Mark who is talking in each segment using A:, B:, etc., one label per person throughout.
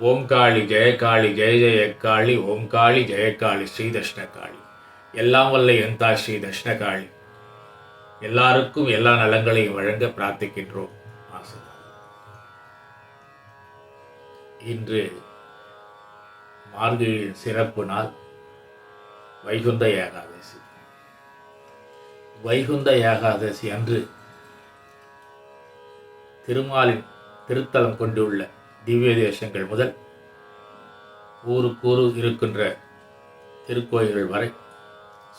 A: ஓம்காளி ஜெயகாளி ஜெய ஜெயக்காளி ஓம்காளி காளி ஸ்ரீ தஷ்ணகாளி எல்லாம் வல்ல எந்தா ஸ்ரீ தஷ்ணகாளி எல்லாருக்கும் எல்லா நலங்களையும் வழங்க பிரார்த்திக்கின்றோம். இன்று மார்கழியின் சிறப்பு நாள். வைகுந்த ஏகாதசி. வைகுந்த ஏகாதசி அன்று திருமாலின் திருத்தலம் கொண்டுள்ள திவ்ய தேசங்கள் முதல் ஊருக்கூறு இருக்கின்ற திருக்கோயில்கள் வரை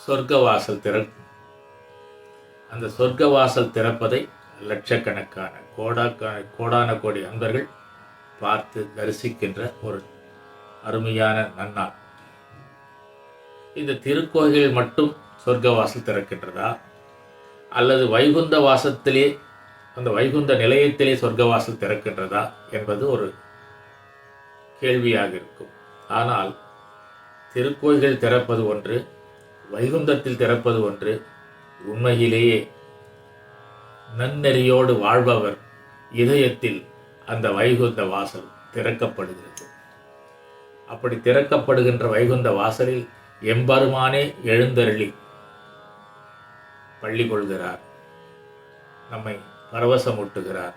A: சொர்க்கவாசல் திறக்கும் அந்த சொர்க்கவாசல் திறப்பதை லட்சக்கணக்கான கோடாக்கான கோடான கோடி அன்பர்கள் பார்த்து தரிசிக்கின்ற ஒரு அருமையான நன்னாள். இந்த திருக்கோயிலில் மட்டும் சொர்க்கவாசல் திறக்கின்றதா? அல்லது வைகுந்த வாசத்திலே அந்த வைகுந்த நிலையத்திலே சொர்க்கவாசல் திறக்கின்றதா என்பது ஒரு கேள்வியாக இருக்கும். ஆனால் திருக்கோயில்கள் திறப்பது ஒன்று வைகுந்தத்தில் திறப்பது ஒன்று உண்மையிலேயே நன்னெறியோடு வாழ்பவர் இதயத்தில் அந்த வைகுந்த வாசல் திறக்கப்படுகிறது. அப்படி திறக்கப்படுகின்ற வைகுந்த வாசலில் எம்பெருமானே எழுந்தருளி பள்ளி கொள்கிறார். நம்மை பரவசமூட்டுகிறார்.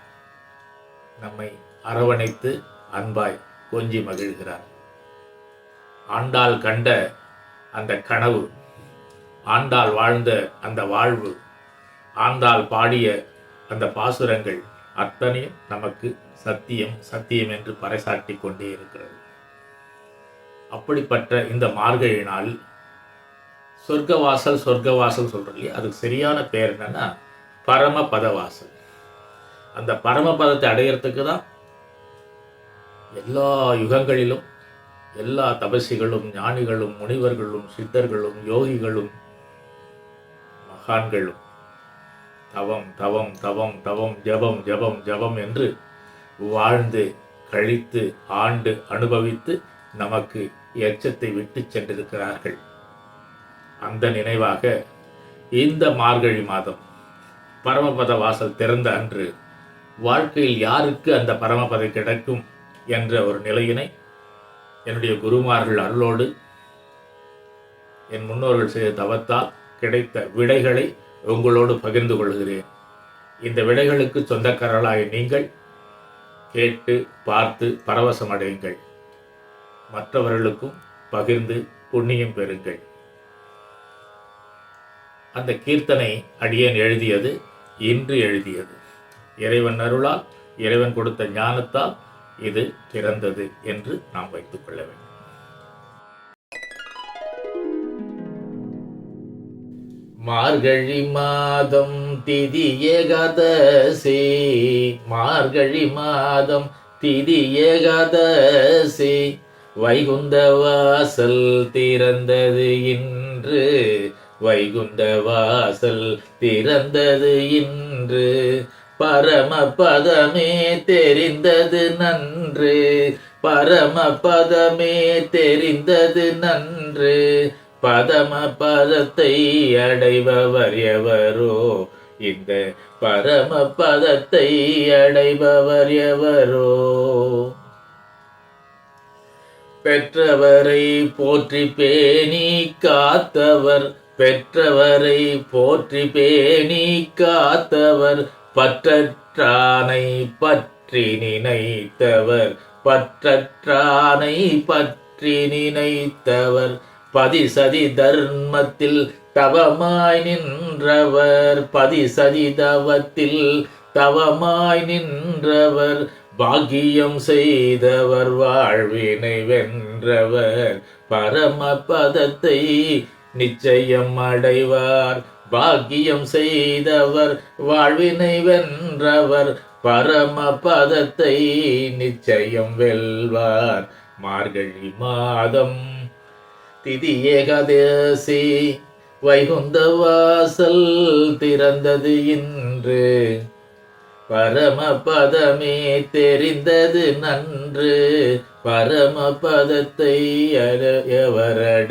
A: நம்மை அரவணைத்து அன்பாய் கொஞ்சி மகிழ்கிறார். ஆண்டாள் கண்ட அந்த கனவு ஆண்டாள் வாழ்ந்த அந்த வாழ்வு ஆண்டாள் பாடிய அந்த பாசுரங்கள் அத்தனையும் நமக்கு சத்தியம் சத்தியம் என்று பறைசாட்டி கொண்டே இருக்கிறது. அப்படிப்பட்ட இந்த மார்கழி நாள் சொர்க்கவாசல் சொர்க்கவாசல் சொல்கிறோம் இல்லையா? அதுக்கு சரியான பேர் என்னன்னா பரம பதவாசல் அந்த பரமபதத்தை அடையிறதுக்கு தான் எல்லா யுகங்களிலும் எல்லா தபசிகளும் ஞானிகளும் முனிவர்களும் சித்தர்களும் யோகிகளும் மகான்களும் தவம் தவம் தவம் தவம் ஜபம் ஜபம் ஜபம் என்று வாழ்ந்து கழித்து ஆண்டு அனுபவித்து நமக்கு எச்சத்தை விட்டு சென்றிருக்கிறார்கள். அந்த நினைவாக இந்த மார்கழி மாதம் பரமபத வாசல் திறந்த அன்று வாழ்க்கையில் யாருக்கு அந்த பரமபதம் கிடைக்கும் என்ற ஒரு நிலையினை என்னுடைய குருமார்கள் அருளோடு என் முன்னோர்கள் செய்த தவத்தால் கிடைத்த விடைகளை உங்களோடு பகிர்ந்து கொள்கிறேன். இந்த விடைகளுக்கு சொந்தக்காரர்களாக நீங்கள் கேட்டு பார்த்து பரவசம் அடையுங்கள். மற்றவர்களுக்கும் பகிர்ந்து புண்ணியம் பெறுங்கள். அந்த கீர்த்தனை அடியேன் எழுதியது இன்று எழுதியது. இறைவன் அருளால் இறைவன் கொடுத்த ஞானத்தால் இது பிறந்தது என்று நாம் வைத்துக் கொள்ள வேண்டும். மார்கழி மாதம் திதி ஏகாதசி மார்கழி மாதம் திதி ஏகாதசி வைகுந்த வாசல் திறந்தது இன்று வைகுந்த வாசல் திறந்தது இன்று பரமபதமே தெரிந்தது நன்று. பரமபதமே தெரிந்தது நன்று. பதம பதத்தை அடைபவர் எவரோ? இந்த பரம பதத்தை அடைபவர் எவரோ? பெற்றவரை போற்றி பேணி காத்தவர். பெற்றவரை போற்றி பேணி காத்தவர். பற்றற்றானை பற்றி நினைத்தவர் பற்றற்றானை பற்றி நினைத்தவர் பதிசதி தர்மத்தில் தவமாய் நின்றவர் பதிசதி தவத்தில் தவமாய் நின்றவர் பாக்கியம் செய்தவர் வாழ்வினை வென்றவர் பரமபதத்தை நிச்சயம் அடைவார். பாக்கியம் செய்தவர் வாழ்வினை வென்றவர் பரமபதத்தை நிச்சயம் வெல்வார். மார்கழி மாதம் திதி ஏகாதசி வைகுந்த வாசல் திறந்தது இன்று. பரமபதமே தெரிந்தது நன்று. பரமபதத்தை அட- எவர்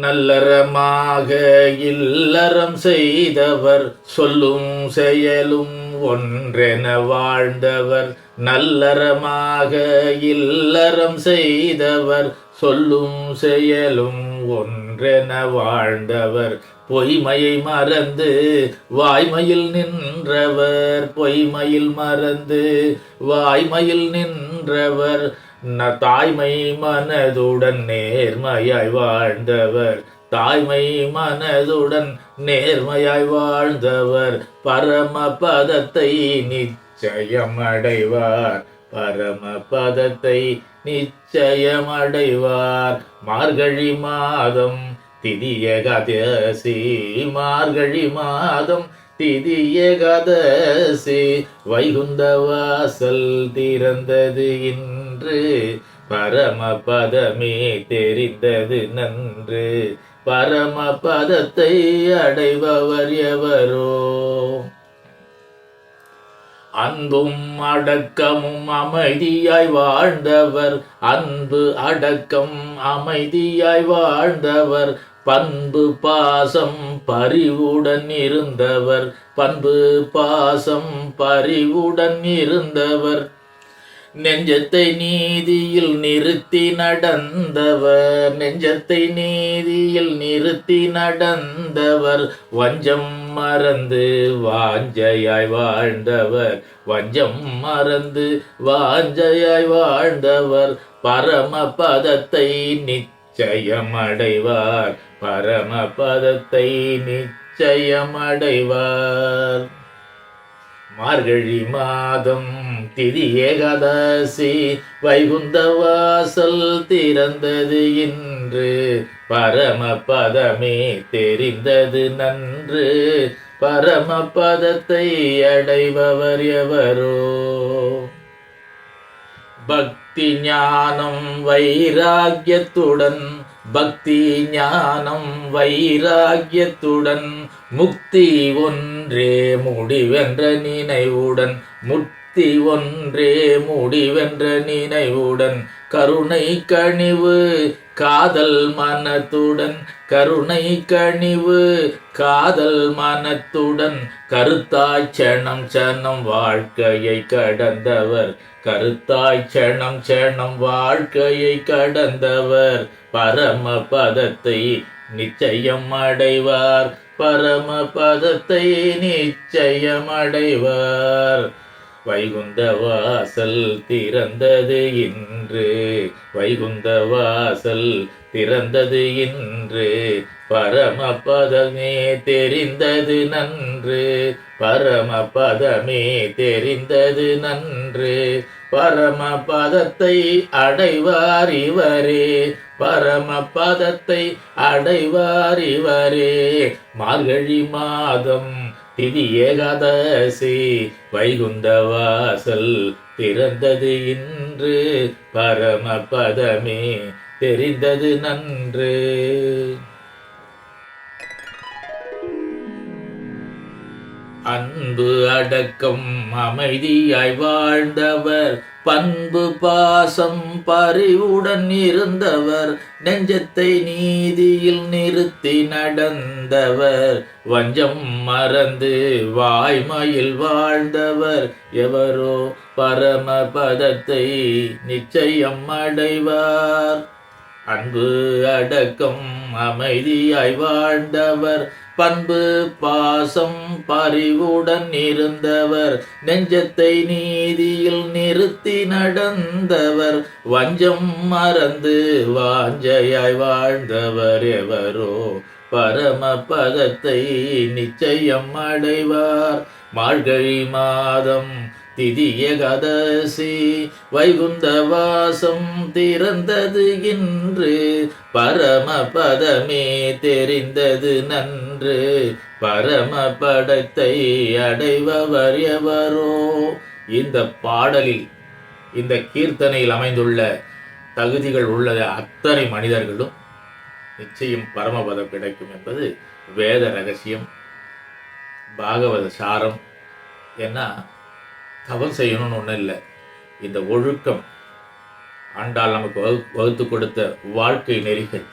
A: நல்லறமாக இல்லறம் செய்தவர் சொல்லும் செயலும் ஒன்றென வாழ்ந்தவர். நல்லறமாக இல்லறம் செய்தவர் சொல்லும் செயலும் ஒன்றென வாழ்ந்தவர். பொய்மையை மறந்து வாய்மையில் நின்றவர். பொய்மையில் மறந்து வாய்மையில் நின்றவர். தாய்மை மனதுடன் நேர்மையாய் வாழ்ந்தவர். தாய்மை மனதுடன் நேர்மையாய் வாழ்ந்தவர். பரமபதத்தை நிச்சயம் அடைவார் பரமபதத்தை நிச்சயம் அடைவார் மார்கழி மாதம் திதிய கதசி மார்கழி மாதம் திதிய கதசி வைகுந்த வாசல் திறந்தது இன்று பரமபதமே தெரிந்தது நன்று. பரமபதத்தை அடைபவர் எவரோ? அன்பும் அடக்கமும் அமைதியாய் வாழ்ந்தவர். அன்பு அடக்கம் அமைதியாய் வாழ்ந்தவர். பண்பு பாசம் பரிவுடன் இருந்தவர். பண்பு பாசம் பரிவுடன் இருந்தவர். நெஞ்சத்தை நீதியில் நிறுத்தி நடந்தவர். நெஞ்சத்தை நீதியில் நிறுத்தி நடந்தவர். வஞ்சம் மறந்து வாஞ்சையாய் வாழ்ந்தவர். வஞ்சம் மறந்து வாஞ்சையாய் வாழ்ந்தவர். பரமபதத்தை நிச்சயம் அடைவார் பரமபதத்தை நிச்சயம் அடைவார் மார்கழி மாதம் திதி ஏகாதசி வைகுந்த வாசல் திறந்தது இன்று. பரமபதமே தெரிந்தது நன்று. பரமபதத்தை அடைபவர் எவரோ? பக்தி ஞானம் வைராக்கியத்துடன் பக்தி ஞானம் வைராக்கியத்துடன் முக்தி ஒன்றே முடிவென்ற நினைவுடன் முக்தி ஒன்றே முடிவென்ற நினைவுடன் கருணை கனிவு காதல் மனத்துடன் கருணை கனிவு காதல் மனத்துடன் கருத்தாய் சனம் சனம் வாழ்க்கையை கடந்தவர் கருத்தாய் சனம் சனம் வாழ்க்கையை கடந்தவர் பரம பதத்தை நிச்சயம் அடைவார் பரம பதத்தை நிச்சயம் அடைவார். வைகுந்த வாசல் திறந்தது இன்று. வைகுந்த வாசல் திறந்தது இன்று. பரமபதமே தெரிந்தது நன்று. பரமபதமே தெரிந்தது நன்று. பரமபதத்தை அடைவார் இவரே. பரமபதத்தை அடைவார் இவரே. மார்கழி மாதம் திதி ஏகாதசி வைகுந்த வாசல் திறந்தது இன்று. பரமபதமே தெரிந்தது நன்று. அன்பு அடக்கம் அமைதியாய் வாழ்ந்தவர் பண்பு பாசம் பறிவுடன் இருந்தவர் நெஞ்சத்தை நீதியில் நிறுத்தி நடந்தவர். வஞ்சம் மறந்து வாய்மையில் வாழ்ந்தவர் எவரோ பரமபதத்தை நிச்சயம் அடைவார். அன்பு அடக்கம் அமைதியாய் வாழ்ந்தவர் பண்பு பாசம் பறிவுடன் இருந்தவர் நெஞ்சத்தை நீதியில் நிறுத்தி நடந்தவர் வஞ்சம் மறந்து வாஞ்சையாய் வாழ்ந்தவர் எவரோ? பரமபதத்தை நிச்சயம் அடைவார். மார்கழி மாதம் திதியகதசி வைகுந்த வாசம் திறந்தது இன்று. பரமபதமே தெரிந்தது நன்று. பரமபடத்தை அடைபவர் எவரோ? இந்த பாடலில் இந்த கீர்த்தனையில் அமைந்துள்ள தகுதிகள் உள்ள அத்தனை மனிதர்களும் நிச்சயம் பரமபதம் கிடைக்கும் என்பது வேத ரகசியம் பாகவத சாரம். ஏன்னா தவம் செய்யணும்னு ஒன்றும் இல்லை. இந்த ஒழுக்கம் ஆண்டால் நமக்கு வகு வகுத்து கொடுத்த வாழ்க்கை நெறிகள்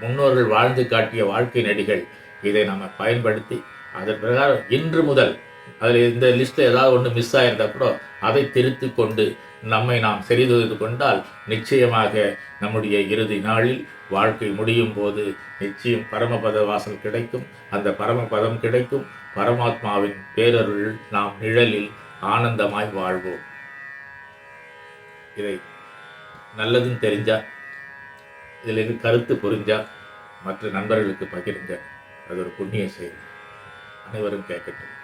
A: முன்னோர்கள் வாழ்ந்து காட்டிய வாழ்க்கை நெறிகள் இதை நம்ம பயன்படுத்தி அதன் பிரகாரம் இன்று முதல் அதில் இந்த லிஸ்ட்டில் ஏதாவது ஒன்று மிஸ் ஆகியிருந்தால் கூட அதை திருத்தி கொண்டு நம்மை நாம் செய்து கொண்டால் நிச்சயமாக நம்முடைய இறுதி நாளில் வாழ்க்கை முடியும் போது நிச்சயம் பரமபத வாசல் கிடைக்கும். அந்த பரமபதம் கிடைக்கும். பரமாத்மாவின் பேரருள் நாம் நிழலில் ஆனந்தமாய் வாழ்வோம். இதை நல்லதுன்னு தெரிஞ்சா இதில் இருந்து கருத்து புரிஞ்சா மற்ற நண்பர்களுக்கு பகிருங்க. அது ஒரு புண்ணிய செயல். அனைவரும் கேட்கட்டும்.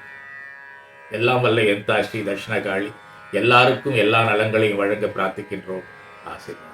A: எல்லாம் வல்ல எந்தா ஸ்ரீ தட்சிணகாளி. எல்லாருக்கும் எல்லா நலங்களையும் வழங்க பிரார்த்திக்கின்றோம். ஆசீர்வாதம்.